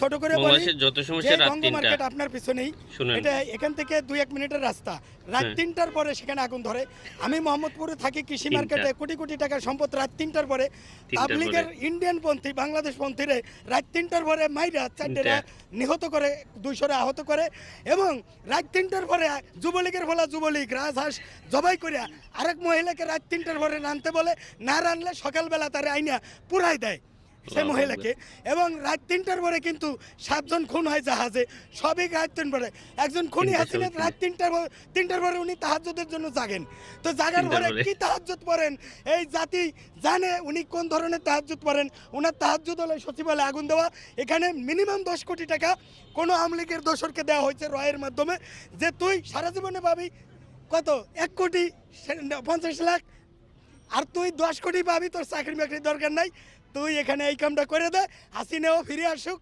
ছোট করে বলি যত সমস্যা রাত মার্কেট আপনার পিছনেই এটা এখান থেকে দুই এক মিনিটের রাস্তা। রাত। তিনটার পরে সেখানে আগুন ধরে। আমি মোহাম্মদপুরে থাকি কৃষি মার্কেটে কোটি কোটি টাকার সম্পদ রাত তিনটার পরে। পাবলিকের ইন্ডিয়ান পন্থী বাংলাদেশ পন্থীরে রাত তিনটার পরে মাইরা চারটেরা নিহত করে দুইশোরে আহত করে এবং রাত তিনটার পরে যুবলীগের বলা যুবলীগ রাজহাঁস জবাই করিয়া আরেক মহিলাকে রাত তিনটার পরে নামতে বলে না রানলে সকালবেলা তারে আইনা পুরাই দেয়। সে মহিলাকে এবং রাত তিনটার পরে কিন্তু সাতজন খুন হয় জাহাজে। সবই রাত তিন পরে। একজন খুনি হাসিনা রাত তিনটার পর- তিনটার পরে উনি তাহাজ্জুদের জন্য জাগেন। তো জাগার পরে। কি তাহাজ্জুদ পড়েন? এই জাতি জানে উনি কোন ধরনের তাহাজ্জুদ পড়েন। ওনার তাহাজ্জুদ হলে সচিবালয়ে আগুন দেওয়া। এখানে মিনিমাম দশ কোটি টাকা কোনো আওয়ামী লীগের দোসরকে দেওয়া হয়েছে রয়ের মাধ্যমে। যে তুই সারা জীবনে পাবি কত? এক কোটি পঞ্চাশ লাখ। আর তুই দশ কোটি পাবি, তোর চাকরি বাকরির দরকার নাই। তুই এখানে এই কামটা করে দে, হাসিনাও ফিরে আসুক।